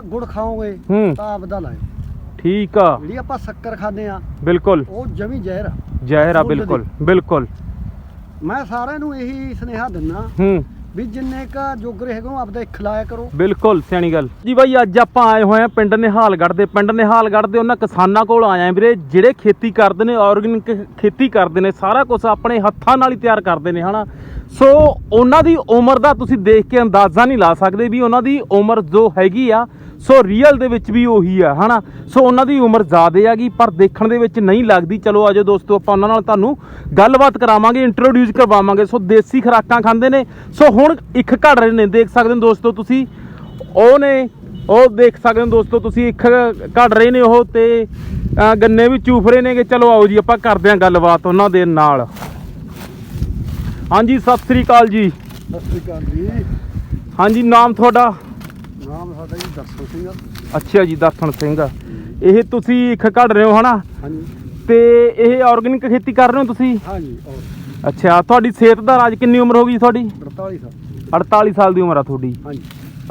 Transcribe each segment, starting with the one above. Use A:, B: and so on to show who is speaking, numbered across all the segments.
A: ਗੁੜ ਖਾਓਗੇ
B: ਹੂੰ।
A: ਤਾਂ ਆਪਦਾ ਲਾਏ
B: ਠੀਕ ਆ।
A: ਜਿਹੜੀ ਆਪਾਂ ਸ਼ੱਕਰ ਖਾਂਦੇ ਆ
B: ਬਿਲਕੁਲ।
A: ਉਹ ਜਮੀ ਜ਼ਹਿਰ ਆ।
B: ਜ਼ਹਿਰ ਆ। ਬਿਲਕੁਲ ਬਿਲਕੁਲ।
A: ਮੈਂ ਸਾਰਿਆਂ ਨੂੰ ਇਹੀ ਸੁਨੇਹਾ ਦਿੰਨਾ
B: ਹੂੰ।
A: ਵੀ ਜਿੰਨੇ ਕਾ ਜੋਗਰੇ ਹੈਗੇ ਹੋ ਆਪਦਾ ਇੱਕ ਲਾਇਆ ਕਰੋ।
B: ਬਿਲਕੁਲ ਸਿਆਣੀ ਗੱਲ। ਜੀ ਬਾਈ ਅੱਜ ਆਪਾਂ ਆਏ ਹੋਏ ਆ ਪਿੰਡ ਨਿਹਾਲਗੜ੍ਹ ਦੇ। ਪਿੰਡ ਨਿਹਾਲਗੜ੍ਹ ਦੇ ਉਹਨਾਂ ਕਿਸਾਨਾਂ ਕੋਲ ਆਏ ਆ ਵੀਰੇ ਜਿਹੜੇ ਖੇਤੀ ਕਰਦੇ ਨੇ ਆਰਗੈਨਿਕ ਖੇਤੀ ਕਰਦੇ ਨੇ ਸਾਰਾ ਕੁਝ ਆਪਣੇ ਹੱਥਾਂ ਨਾਲ ਹੀ ਤਿਆਰ ਕਰਦੇ ਨੇ ਹਨਾ? ਸੋ ਉਹਨਾਂ ਦੀ ਉਮਰ ਦਾ ਤੁਸੀਂ ਦੇਖ ਕੇ ਅੰਦਾਜ਼ਾ ਨਹੀਂ ਲਾ ਸਕਦੇ ਵੀ ਉਹਨਾਂ ਦੀ ਉਮਰ ਜੋ ਹੈਗੀ ਆ ਸੋ ਰੀਅਲ ਦੇ ਵਿੱਚ ਵੀ ਉਹੀ ਆ ਹਨਾ? ਸੋ ਉਹਨਾਂ ਦੀ ਉਮਰ ਜ਼ਿਆਦੇ ਹੈਗੀ ਪਰ ਦੇਖਣ ਦੇ ਵਿੱਚ ਨਹੀਂ ਲੱਗਦੀ। ਚਲੋ ਆਜੋ ਦੋਸਤੋ ਆਪਾਂ ਉਹਨਾਂ ਨਾਲ ਤੁਹਾਨੂੰ ਗੱਲਬਾਤ ਕਰਾਵਾਂਗੇ ਇੰਟਰੋਡਿਊਸ ਕਰਵਾਵਾਂਗੇ। ਸੋ ਦੇਸੀ ਖੁਰਾਕਾਂ ਖਾਂਦੇ ਨੇ। ਸੋ ਹੁਣ ਇੱਕ ਘੜ ਰਹੇ ਨੇ ਦੇਖ ਸਕਦੇ ਹੋ ਦੋਸਤੋ ਤੁਸੀਂ? ਉਹ ਨੇ ਉਹ ਦੇਖ ਸਕਦੇ ਹੋ ਦੋਸਤੋ ਤੁਸੀਂ ਇੱਕ ਘੜ ਰਹੇ ਨੇ ਉਹ ਤੇ ਗੰਨੇ ਵੀ ਚੂਫ ਰਹੇ ਨੇਗੇ। ਚਲੋ ਆਓ ਜੀ ਆਪਾਂ ਕਰਦੇ ਹਾਂ ਗੱਲਬਾਤ ਉਹਨਾਂ ਦੇ ਨਾਲ। ਹਾਂਜੀ ਸਤਿ ਸ੍ਰੀ ਅਕਾਲ ਜੀ।
A: ਸਤਿ ਸ੍ਰੀ ਅਕਾਲ ਜੀ।
B: ਹਾਂਜੀ ਨਾਮ ਤੁਹਾਡਾ?
A: ਨਾਮ ਸਾਡਾ ਜੀ ਦਰਸ਼ਨ ਸਿੰਘ। ਆ।
B: ਅੱਛਾ ਜੀ ਦਰਸ਼ਨ ਸਿੰਘ। ਇਹ ਤੁਸੀਂ ਇੱਕ ਘੜ ਰਹੇ ਹੋ ਹਨਾ?
A: ਹਾਂਜੀ।
B: ਤੇ ਇਹ ਆਰਗੈਨਿਕ ਖੇਤੀ ਕਰ ਰਹੇ ਹੋ ਤੁਸੀਂ?
A: ਹਾਂਜੀ ਔਰ
B: ਅੱਛਾ ਤੁਹਾਡੀ ਸਿਹਤ ਦਾ ਰਾਜ ਕਿੰਨੀ ਉਮਰ ਹੋ ਗਈ ਤੁਹਾਡੀ?
A: 48 ਸਾਲ।
B: 48 ਸਾਲ ਦੀ ਉਮਰ ਆ ਤੁਹਾਡੀ।
A: ਹਾਂਜੀ।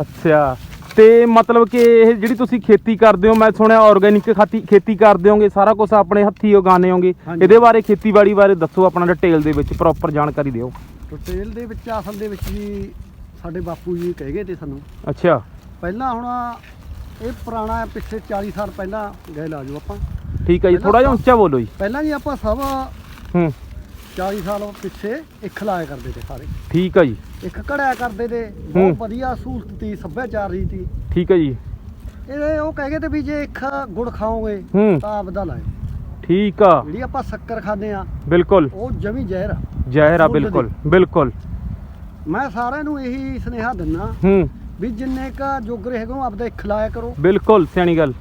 B: ਅੱਛਾ ਤੇ ਮਤਲਬ ਕਿ ਇਹ ਜਿਹੜੀ ਤੁਸੀਂ ਖੇਤੀ ਕਰਦੇ ਹੋ ਮੈਂ ਸੁਣਿਆ ਆਰਗੈਨਿਕ ਖਾਤੀ ਖੇਤੀ ਕਰਦੇ ਹੋਗੇ ਸਾਰਾ ਕੁਝ ਆਪਣੇ ਹੱਥੀ ਉਗਾਉਂਦੇ ਹੋਗੇ।
A: ਹਾਂਜੀ।
B: ਇਹਦੇ ਬਾਰੇ ਖੇਤੀਬਾੜੀ ਬਾਰੇ ਦੱਸੋ ਆਪਣਾ ਡਿਟੇਲ ਦੇ ਵਿੱਚ ਪ੍ਰੋਪਰ ਜਾਣਕਾਰੀ ਦਿਓ।
A: ਟੋਟੇਲ ਦੇ ਵਿੱਚ ਅਸਲ ਦੇ ਵਿੱਚ ਜੀ ਸਾਡੇ ਬਾਪੂ ਜੀ ਕਹਿ ਗਏ ਤੇ ਸਾਨੂੰ।
B: ਅੱਛਾ।
A: ਪਹਿਲਾਂ ਹੁਣ ਇਹ ਪੁਰਾਣਾ ਹੈ, ਪਿੱਛੇ 40 ਸਾਲ ਪਹਿਲਾਂ ਗਏ ਲਾ ਜੋ ਆਪਾਂ।
B: ਠੀਕ ਹੈ ਜੀ ਥੋੜਾ ਜਿਹਾ ਉੱਚਾ ਬੋਲੋ ਜੀ।
A: ਪਹਿਲਾਂ ਜੀ ਆਪਾਂ ਸਭ
B: ਹੂੰ।
A: 40 ਸਾਲ ਪਿੱਛੇ ਇੱਕ ਲਾਇਆ ਕਰਦੇ ਤੇ ਸਾਰੇ।
B: ਠੀਕ ਹੈ ਜੀ।
A: ਇੱਕ ਘੜਿਆ ਕਰਦੇ ਤੇ
B: ਹੂੰ।
A: ਬਹੁਤ ਵਧੀਆ ਸਹੂਲਤ ਸੀ ਸੱਭਿਆਚਾਰ ਦੀ ਸੀ
B: ਠੀਕ ਹੈ ਜੀ।
A: ਇਹ ਉਹ ਕਹਿ ਗਏ ਤੇ ਵੀ ਜੇ ਇੱਕ ਗੁੜ ਖਾਓਗੇ
B: ਹੂੰ।
A: ਤਾਂ ਆਪਦਾ ਲਾਏ
B: ਠੀਕ ਆ।
A: ਜਿਹੜੀ ਆਪਾਂ ਸ਼ੱਕਰ ਖਾਂਦੇ ਆ
B: ਬਿਲਕੁਲ।
A: ਉਹ ਜਮੀ ਜ਼ਹਿਰ ਆ।
B: ਜ਼ਹਿਰ ਆ। ਬਿਲਕੁਲ ਬਿਲਕੁਲ।
A: ਮੈਂ ਸਾਰਿਆਂ ਨੂੰ ਇਹੀ ਸੁਨੇਹਾ ਦਿੰਨਾ
B: ਹੂੰ।
A: ਵੀ ਜਿੰਨੇ ਕਾ ਜੋਗਰੇ ਹੈਗੇ ਹੋ ਆਪਦਾ ਇੱਕ ਲਾਇਆ ਕਰੋ।
B: ਬਿਲਕੁਲ ਸਿਆਣੀ ਗੱਲ।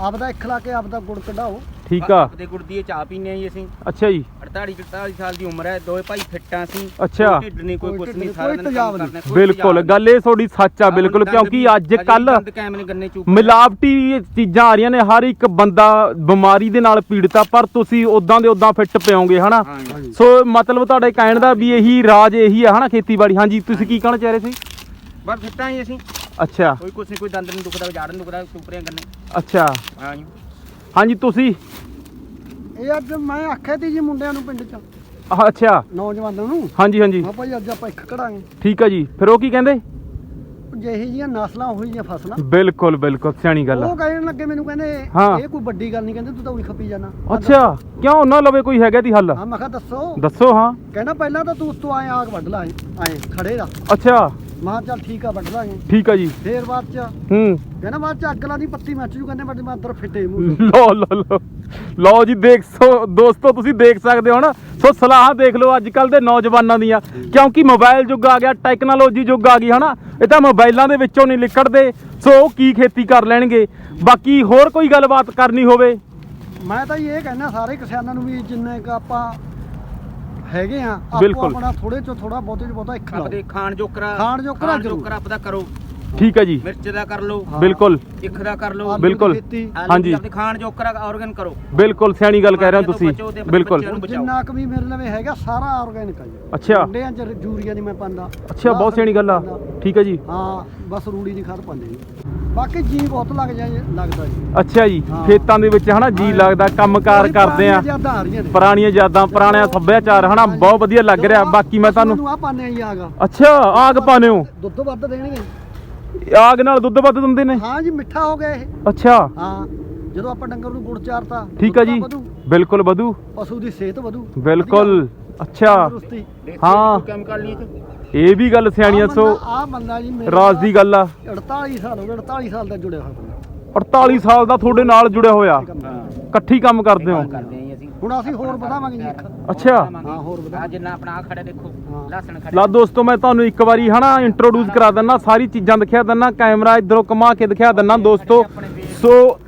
A: ਆਪਦਾ ਇੱਕ ਲਾ ਕੇ ਆਪਦਾ ਗੁੜ ਕਢਾਓ।
B: ਠੀਕ ਆ।
C: ਦੇ ਗੁੜ ਦੀ ਚਾਹ ਪੀਨੇ ਆ ਜੀ ਅਸੀਂ।
B: ਅੱਛਾ ਜੀ।
C: 48 44 ਸਾਲ ਦੀ ਉਮਰ ਹੈ ਦੋਵੇਂ ਭਾਈ ਫਿੱਟਾਂ ਸੀ
B: ਅੱਛਾ।
C: ਢਿੱਡ ਨਹੀਂ ਕੋਈ ਕੁਛ ਨਹੀਂ ਸਾਰਾ ਦਿਨ ਕੰਮ। ਕਰਨਾ,
B: ਬਿਲਕੁਲ ਗੱਲ ਇਹ ਤੁਹਾਡੀ ਸੱਚ ਆ। ਬਿਲਕੁਲ ਕਿਉਂਕਿ ਅੱਜ ਕੱਲ ਮਿਲਾਵਟੀ ਚੀਜ਼ਾਂ ਆ ਰਹੀਆਂ ਨੇ ਹਰ ਇੱਕ ਬੰਦਾ ਬਿਮਾਰੀ ਦੇ ਨਾਲ ਪੀੜਤ ਆ ਪਰ ਤੁਸੀਂ ਉਦਾਂ ਦੇ ਉਦਾਂ ਫਿੱਟ ਪਿਓਗੇ ਹਨਾ? ਸੋ ਮਤਲਬ ਤੁਹਾਡੇ ਕਹਿਣ ਦਾ ਵੀ ਇਹੀ ਰਾਜ ਇਹੀ ਆ ਹਨਾ ਖੇਤੀਬਾੜੀ? ਹਾਂਜੀ ਤੁਸੀਂ ਕੀ ਕਹਿਣਾ ਚਾਹ ਰਹੇ ਸੀ?
C: ਬਸ ਫਿੱਟਾਂ ਹੀ ਅਸੀਂ।
B: ਅੱਛਾ।
C: ਕੋਈ ਕੁਛ ਨਹੀਂ ਕੋਈ ਦੰਦ ਨਹੀਂ ਦੁਖਦਾ ਜਾੜ ਨਹੀਂ ਦੁਖਦਾ ਚੂਪਰੀਆਂ ਗੰਨੇ
B: ਅੱਛਾ।
C: ਹਾਂ ਜੀ।
B: ਹਾਂਜੀ ਤੁਸੀਂ?
A: ਇਹ ਅੱਜ ਮੈਂ ਆਖਿਆ ਤੀ ਜੀ ਮੁੰਡਿਆਂ ਨੂੰ ਪਿੰਡ 'ਚ
B: ਆਹ, ਅੱਛਾ।
A: ਨੌਜਵਾਨਾਂ ਨੂੰ।
B: ਹਾਂਜੀ ਹਾਂਜੀ।
A: ਮੈਂ ਭਾਈ ਅੱਜ ਆਪਾਂ ਇੱਕ ਕਢਾਂਗੇ।
B: ਠੀਕ ਆ ਜੀ। ਫਿਰ ਉਹ ਕੀ ਕਹਿੰਦੇ?
A: ਜਿਹੇ ਜੀਆਂ ਨਸਲਾਂ ਉਹੀ ਜੀਆਂ ਫਸਲਾਂ।
B: ਬਿਲਕੁਲ ਬਿਲਕੁਲ ਸਿਆਣੀ ਗੱਲ ਆ।
A: ਉਹ ਕਹਿਣ ਲੱਗੇ ਮੈਨੂੰ ਕਹਿੰਦੇ
B: ਹਾਂ।
A: ਇਹ ਕੋਈ ਵੱਡੀ ਗੱਲ ਨਹੀਂ ਕਹਿੰਦੇ ਤੂੰ ਤਾਂ ਉਹੀ ਖੱਪੀ ਜਾਣਾ
B: ਅੱਛਾ। ਕਿਉਂ ਉਹਨਾਂ ਲਵੇ ਕੋਈ ਹੈਗਾ ਦੀ ਹੱਲ?
A: ਹਾਂ ਮੈਂ ਕਿਹਾ ਦੱਸੋ।
B: ਦੱਸੋ ਹਾਂ।
A: ਕਹਿੰਦਾ ਪਹਿਲਾਂ ਤਾਂ ਤੂੰ ਉਸ ਤੋਂ ਆਏ ਆਗ ਵੱਢ ਲਾ ਆਏ ਖੜੇ ਦਾ
B: ਅੱਛਾ।
A: ਮੈਂ ਚੱਲ ਠੀਕ ਆ ਵੱਢ ਲਾਂਗੇ।
B: ਠੀਕ ਆ ਜੀ।
A: ਫੇਰ ਬਾਅਦ ਚ
B: ਹੂੰ।
A: ਕਹਿੰਦਾ ਬਾਅਦ ਚ ਅੱਗ ਲਾ ਦੀ ਪੱਤੀ ਮੱਚ ਜੂ ਕਹਿੰਦੇ ਮੈਂ ਅੰਦਰ ਫਿੱਟੇ ਮੂੰਹ
B: ਲੋ ਲੋ ਲੋ ਲਓ। ਜੀ ਦੇਖ ਸੋ ਦੋਸਤੋ ਤੁਸੀਂ ਦੇਖ ਸਕਦੇ ਹੋ ਨਾ। ਸੋ ਸਲਾਹਾਂ ਦੇਖ ਲਓ ਅੱਜ ਕੱਲ ਦੇ ਨੌਜਵਾਨਾਂ ਦੀਆਂ। ਕਿਉਂਕਿ ਮੋਬਾਈਲ ਯੁੱਗ ਆ ਗਿਆ ਟੈਕਨੋਲੋਜੀ ਯੁੱਗ ਆ ਗਈ ਹਨਾ? ਇਹ ਤਾਂ ਮੋਬਾਈਲਾਂ ਦੇ ਵਿੱਚੋਂ ਨਹੀਂ ਲਿਕੜਦੇ ਸੋ ਉਹ ਕੀ ਖੇਤੀ ਕਰ ਲੈਣਗੇ? ਬਾਕੀ ਹੋਰ ਕੋਈ ਗੱਲਬਾਤ ਕਰਨੀ ਹੋਵੇ?
A: ਮੈਂ ਤਾਂ ਇਹ ਕਹਿੰਦਾ ਸਾਰੇ ਕਿਸਾਨਾਂ ਨੂੰ ਵੀ ਜਿੰਨੇ ਕ ਆਪਾਂ ਹੈਗੇ ਆ ਆਪੋ
B: ਬਿਲਕੁਲ।
A: ਆਪਣਾ ਥੋੜੇ ਚੋਂ ਥੋੜਾ ਬਹੁਤੇ ਚ ਬਹੁਤਾ ਇੱਕ ਲਾਓ
C: ਆਪਦੇ ਖਾਣ ਜੋਕਰਾ
A: ਖਾਣ ਜੋਕਰਾ ਜ਼ਰੂਰ।
C: ਜੋਕਰਾ ਆਪਦਾ ਕਰੋ
B: ਠੀਕ ਹੈ ਜੀ।
C: ਮਿਰਚ ਦਾ ਕਰ ਲਓ।
A: ਹਾਂ।
B: ਬਿਲਕੁਲ।
C: ਇੱਕ ਦਾ ਕਰ ਲਓ।
A: ਆਲੂ ਦੀ
B: ਬਿਲਕੁਲ।
A: ਖੇਤੀ,
C: ਆਲੂ
B: ਹਾਂਜੀ।
C: ਦੀ ਆਪਦੇ ਖਾਣ ਜੋਕਰਾ ਆਰਗਨ ਕਰੋ।
B: ਬਿਲਕੁਲ ਸਿਆਣੀ ਗੱਲ ਕਹਿ ਰਹੇ ਹੋ
C: ਤੋਂ
B: ਤੁਸੀਂ।
C: ਬਚੋ ਤੇ ਆਪਣੇ
B: ਬਿਲਕੁਲ।
C: ਬੱਚਿਆਂ ਨੂੰ ਬਚਾਓ।
A: ਜਿੰਨਾ ਕੁ ਵੀ ਮੇਰੇ ਲਵੇ ਹੈਗਾ ਸਾਰਾ ਆਰਗੈਨਿਕ ਆ ਜੀ।
B: ਅੱਛਾ।
A: ਅੰਡਿਆਂ ਚ ਯੂਰੀਆ ਨਹੀਂ ਮੈਂ ਪਾਉਂਦਾ।
B: ਅੱਛਾ ਬਹੁਤ ਸਿਆਣੀ ਗੱਲ ਆ। ਠੀਕ ਹੈ ਜੀ।
A: ਹਾਂ ਬਸ ਰੂੜੀ ਦੀ ਖਾਦ ਪਾਉਂਦੇ ਜੀ। ਬਾਕੀ ਜੀ ਬਹੁਤ ਲੱਗ ਜਾਏ ਲੱਗਦਾ ਜੀ।
B: ਅੱਛਾ ਜੀ
A: ਹਾਂ।
B: ਖੇਤਾਂ ਦੇ ਵਿੱਚ ਹਨਾ ਜੀ ਲੱਗਦਾ ਕੰਮਕਾਰ ਕਰਦੇ ਆ। ਪੁਰਾਣੀਆਂ ਯਾਦਾਂ ਪੁਰਾਣਾ ਸੱਭਿਆਚਾਰ ਹਨਾ ਬਹੁਤ ਵਧੀਆ ਲੱਗ ਰਿਹਾ। ਬਾਕੀ ਮੈਂ ਤੁਹਾਨੂੰ
A: ਆ ਪਾਣੇ ਆ ਜੀ ਆਗਾ।
B: ਅੱਛਾ ਆਗ ਪਾਣੇ ਹੋ।
A: ਦੁੱਧ ਵੱਧ ਦੇਣਗੇ।
B: ਆਗ ਨਾਲ ਦੁੱਧ ਵੱਧ ਦਿੰਦੇ ਨੇ?
A: ਹਾਂ ਜੀ ਮਿੱਠਾ ਹੋ ਗਿਆ ਇਹ।
B: ਅੱਛਾ।
A: ਹਾਂ ਜਦੋਂ ਆਪਾਂ ਡੰਗਰ ਨੂੰ ਗੁੜ ਚਾਰਤਾ
B: ਠੀਕ ਆ
A: ਦੁੱਧ
B: ਜੀ।
A: ਵਧੂ,
B: ਬਿਲਕੁਲ ਵਧੂ।
A: ਪਸ਼ੂ ਦੀ ਸਿਹਤ ਵਧੂ।
B: ਬਿਲਕੁਲ। ਅੱਛਾ।
A: ਤੰਦਰੁਸਤੀ।
B: ਹਾਂ।
C: ਕੈਮੀਕਲ ਨਹੀਂ ਤੇ।
B: ਇਹ ਵੀ ਗੱਲ ਸਿਆਣੀਆਂ ਸੋ
A: ਆ ਬੰਦਾ ਜੀ ਮੇਰੇ
B: ਰਾਜ ਦੀ ਗੱਲ ਆ।
A: 48 ਸਾਲ ਹੋ ਗਏ 48 ਸਾਲ ਦਾ ਜੁੜਿਆ ਹੋਇਆ ਬੰਦਾ।
B: 48 ਸਾਲ ਦਾ ਤੁਹਾਡੇ ਨਾਲ ਜੁੜਿਆ ਹੋਇਆ। ਇਕੱਠੀ ਕੰਮ ਕਰਦੇ ਹੋ।
C: ਕਰਦੇ
A: ਹੁਣ ਅਸੀਂ ਹੋਰ ਵਧਾਵਾਂਗੇ ਜੀ ਇੱਕ।
B: ਅੱਛਾ।
A: ਹਾਂ, ਹੋਰ ਵਧਾ-
C: ਜਿੰਨਾ ਆਪਣਾ ਆਹ ਖੜਾ ਦੇਖੋ। ਲਸਣ ਖੜਾ।
B: ਲਾ ਦੋਸਤੋ ਮੈਂ ਤੁਹਾਨੂੰ ਇੱਕ ਵਾਰੀ ਹਨਾ ਇੰਟਰੋਡਿਊਸ ਕਰਾ ਦਿੰਨਾ ਸਾਰੀ ਚੀਜ਼ਾਂ ਦਿਖਾ ਦਿੰਨਾ ਕੈਮਰਾ ਇਧਰੋਂ ਘੁਮਾ ਕੇ ਦਿਖਾ ਦਿੰਨਾ ਦੋਸਤੋ। ਸੋ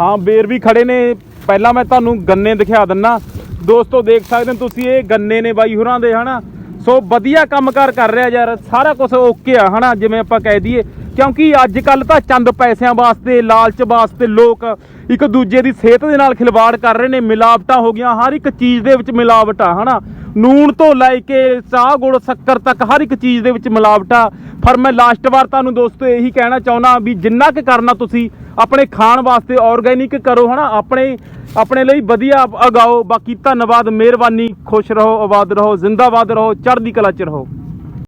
B: ਹਾਂ ਬੇਰ ਵੀ ਖੜੇ ਨੇ। ਪਹਿਲਾਂ ਮੈਂ ਤੁਹਾਨੂੰ ਗੰਨੇ ਦਿਖਾ ਦਿੰਨਾ। ਦੋਸਤੋ ਦੇਖ ਸਕਦੇ ਹੋ ਤੁਸੀਂ ਇਹ ਗੰਨੇ ਨੇ ਬਾਈ ਹੋਰਾਂ ਦੇ ਹਨਾ। ਸੋ ਵਧੀਆ ਕੰਮਕਾਰ ਕਰ ਰਿਹਾ ਯਾਰ ਸਾਰਾ ਕੁਝ ਓਕੇ ਆ ਹਨਾ ਜਿਵੇਂ ਆਪਾਂ ਕਹਿ ਦਈਏ। ਕਿਉਂਕਿ ਅੱਜ ਕੱਲ ਤਾਂ ਚੰਦ ਪੈਸਿਆਂ ਵਾਸਤੇ ਲਾਲਚ ਵਾਸਤੇ ਲੋਕ ਇੱਕ ਦੂਜੇ ਦੀ ਸਿਹਤ ਦੇ ਨਾਲ ਖਿਲਵਾੜ ਕਰ ਰਹੇ ਨੇ, ਮਿਲਾਵਟਾਂ ਹੋ ਗਈਆਂ, ਹਰ ਇੱਕ ਚੀਜ਼ ਦੇ ਵਿੱਚ ਮਿਲਾਵਟ ਆ, ਹਨਾ? ਨੂਣ ਤੋਂ ਲੈ ਕੇ ਚਾਹ, ਗੁੜ, ਸ਼ੱਕਰ ਤੱਕ ਹਰ ਇੱਕ ਚੀਜ਼ ਦੇ ਵਿੱਚ ਮਿਲਾਵਟ ਆ। ਪਰ ਮੈਂ ਲਾਸਟ ਵਾਰ ਤੁਹਾਨੂੰ ਦੋਸਤੋ ਇਹੀ ਕਹਿਣਾ ਚਾਹੁੰਦਾ ਵੀ ਜਿੰਨਾ ਕੁ ਕਰਨਾ ਤੁਸੀਂ, ਆਪਣੇ ਖਾਣ ਵਾਸਤੇ ਆਰਗੈਨਿਕ ਕਰੋ, ਹਨਾ? ਆਪਣੇ ਆਪਣੇ ਲਈ ਵਧੀਆ ਉਗਾਓ ਬਾਕੀ ਧੰਨਵਾਦ, ਮਿਹਰਬਾਨੀ, ਖੁਸ਼ ਰਹੋ, ਆਬਾਦ ਰਹੋ, ਜ਼ਿੰਦਾਬਾਦ ਰਹੋ, ਚੜ੍ਹਦੀ ਕਲਾ ਚ ਰਹੋ।